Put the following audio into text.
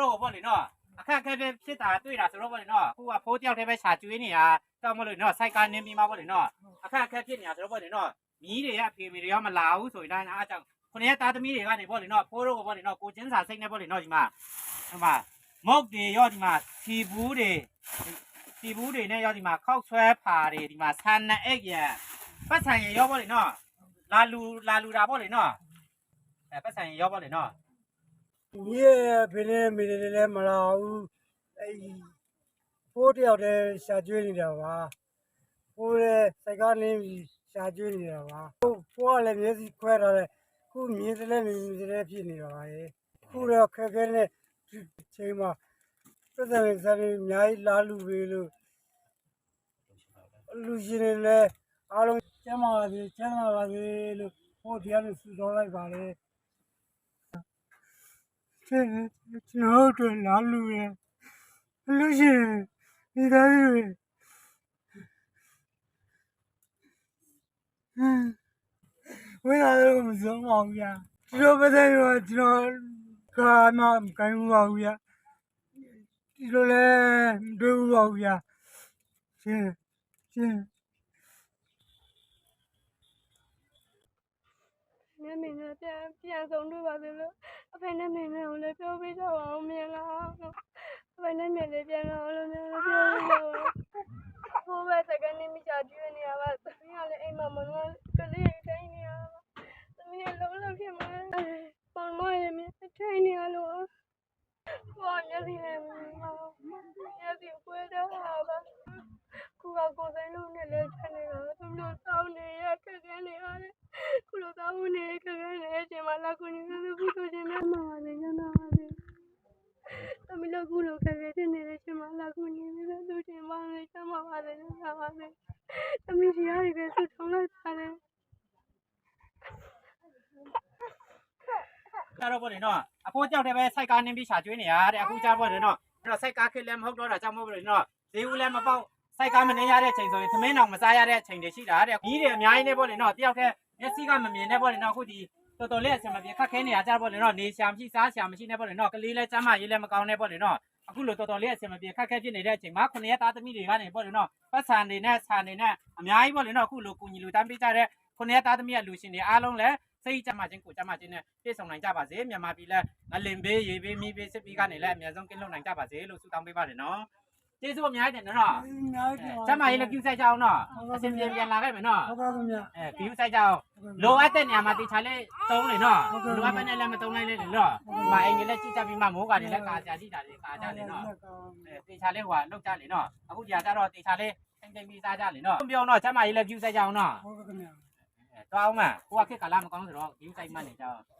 တော့ဘောလေနော်အခက်ခဲပဲဖြစ်တာတွေ့တာဆိုတော့ဘောလေနော်ခုကဖိုးတယောက်တည်းပဲရှာကျွေးနေတာတောက်မလို့နော်စိုက်ကနေပြီးမှဘောလေနော်အခက်ခဲဖြစ်နေတာဆိုတော့ဘောလေနော်မီးတွေကအဖေမေတွေကမလာဘူးဆိုရင်အားကြောင့်ခုနှစ်သားသမီးတွေကနေဘောလေနော်ဖိုးတော့ဘောလေနော်ကိုချင်းစာစိတ်နဲ့ဘောလေနော်ဒီမှာဒီမှာမုတ်တွေရောဒီမှာဖြီဘူးတွေဖြီဘူးတွေနဲ့ရောဒီမှာခောက်ဆွဲဖာတွေဒီမှာဆန်နဲ့အိတ်ရပတ်ဆိုင်ရရောဘောလေနော်လာလူလာလူတာဘောလေနော်အဲပတ်ဆိုင်ရရောဘောလေနော် မြေဖေနေမေနေလည်းမလာဘူးအဲ့ဖိုးတယောက်တည်းရှာကျွေးနေတာပါဖိုးလည်းစိုက်ကနေပြီးရှာကျွေးနေတာပါဖိုးဖိုးကလည်းမျက်စိခွဲထားတယ်ခုမြင်တယ်လည်းမြင်တယ်လည်းဖြစ်နေတာပါလေခုတော့ခက်ခဲနဲ့ဒီချိန်မှာသက်သက်စားနေအများကြီးလာလူပဲလို့လူရှင်တွေလည်းအားလုံးကျမ်းပါပါစေကျမ်းပါပါစေလို့ဖိုးတရားနဲ့ဆုတောင်းလိုက်ပါလေ ကျွန်တော်တို့လာလူရလူရှိဒီသားတွေဝိလာတော့မစုံပါဘူးဗျာဒီလိုပဲတဲ့ရောကျွန်တော်ကမှမကိုင်းဘူးပါဘူးဗျာဒီလိုလဲမတွေ့ဘူးပါဘူးဗျာရှင်ရှင်နမင်းနဲ့ပြန်ပြန်ဆုံးတွေ့ပါသေးလို့အဖေနဲ့မင်းနဲ့ကိုလည်းပြောပေးကြပါအောင်မြင်လားအဖေနဲ့မင်းလည်းပြန်လာအောင်လို့လည်းပြောပေးကြပါဘိုးပဲစကနေမိချာကျွေးနေရပါသမီးကလည်းအိမ်မှာမငါကလေးထိုင်နေရပါသမီးကလုံးလုံးဖြစ်မှာပေါင်မရမြထိုင်နေရလို့ဘာမျက် စိနဲ့မျက်စိကွဲတော့ပါခုကကိုယ်ဆိုင်လုံးနဲ့လည်းချက်နေတာသူတို့စောင်းနေရခက်ခဲနေရတယ်ခုလိုသားဦးနေခက်ခဲနေတဲ့အချိန်မှာလာကူညီလို့ခုဆိုချင်းများမှာပါလေညနာပါလေသမီးတို့ခုလိုခက်ခဲနေတဲ့အချိန်မှာလာကူညီလို့သူချင်းပါလေချမ်းပါပါလေညနာပါလေသမီးကြီးရီပဲသူထုံးလိုက်ပါတယ် ကြတော့ပေါ့လေနော်အဖိုးကြောက်တယ်ပဲစိုက်ကားနင်းပြီးရှာကျွေးနေရတဲ့အခုကြပေါ့လေနော်အဲ့တော့စိုက်ကားခစ်လည်းမဟုတ်တော့တာကြောင့်မဟုတ်ဘူးလေနော်ဈေးဦးလည်းမပေါက်စိုက်ကားမနေရတဲ့ချိန်ဆိုရင်သမင်းအောင်မစားရတဲ့ချိန်တွေရှိတာတဲ့ကြီးတွေအများကြီးနေပေါ့လေနော်တယောက်တည်းမျက်စိကမမြင်နဲ့ပေါ့လေနော်အခုဒီတော်တော်လေးအဆင်မပြေခက်ခဲနေရကြပေါ့လေနော်နေရှာမရှိစားရှာမရှိနဲ့ပေါ့လေနော်ကလေးလည်းကျမ်းမာရေးလည်းမကောင်းနဲ့ပေါ့လေနော်အခုလိုတော်တော်လေးအဆင်မပြေခက်ခဲဖြစ်နေတဲ့အချိန်မှာခုနှစ်ရက်သားသမီးတွေကနေပေါ့လေနော်ပတ်ဆန်တွေနဲ့ဆန်တွေနဲ့အများကြီးပေါ့လေနော်အခုလိုကူညီလူတန်းပေးကြတဲ့ခုနှစ်ရက်သားသမီးရဲ့လူရှင်တွေအားလုံးလည်း စိတ်ကြမှာချင်းကိုကြမှာချင်းနဲ့ပြည့်စုံနိုင်ကြပါစေမြန်မာပြည်လည်းငလင်ဘေးရေဘေးမီးဘေးစစ်ပြီးကနေလည်းအများဆုံးကင်းလွတ်နိုင်ကြပါစေလို့ဆုတောင်းပေးပါတယ်နော်ကျေးဇူးအများကြီးတင်နော်အများကြီးကျမကြီးလည်းပြုဆိုင်ကြအောင်နော်အစင်ပြန်ပြန်လာခဲ့မယ်နော်ဟုတ်ပါဘူးဗျာအဲပြုဆိုင်ကြအောင်လိုအပ်တဲ့နေရာမှာတေချာလေးသုံးလေနော်လိုအပ်တဲ့နေရာလည်းမသုံးလိုက်လေနော်မအိမ်ကြီးလည်းကြည့်ကြပြီးမှမိုးကနေလည်းကာကြကြည့်တာလေကာကြလေနော်အဲတေချာလေးဟိုကလောက်ကြလေနော်အခုဒီကကြတော့တေချာလေးထိမ့်ထိမ့်ပြီးစားကြလေနော်ပြောတော့ကျမကြီးလည်းပြုဆိုင်ကြအောင်နော်ဟုတ် ကဲ့ဗျာအဲတော့အောင်မကိုကခက်ကလာမကောင်းဆိုတော့ပြုဆိုင်မှနေကြအောင်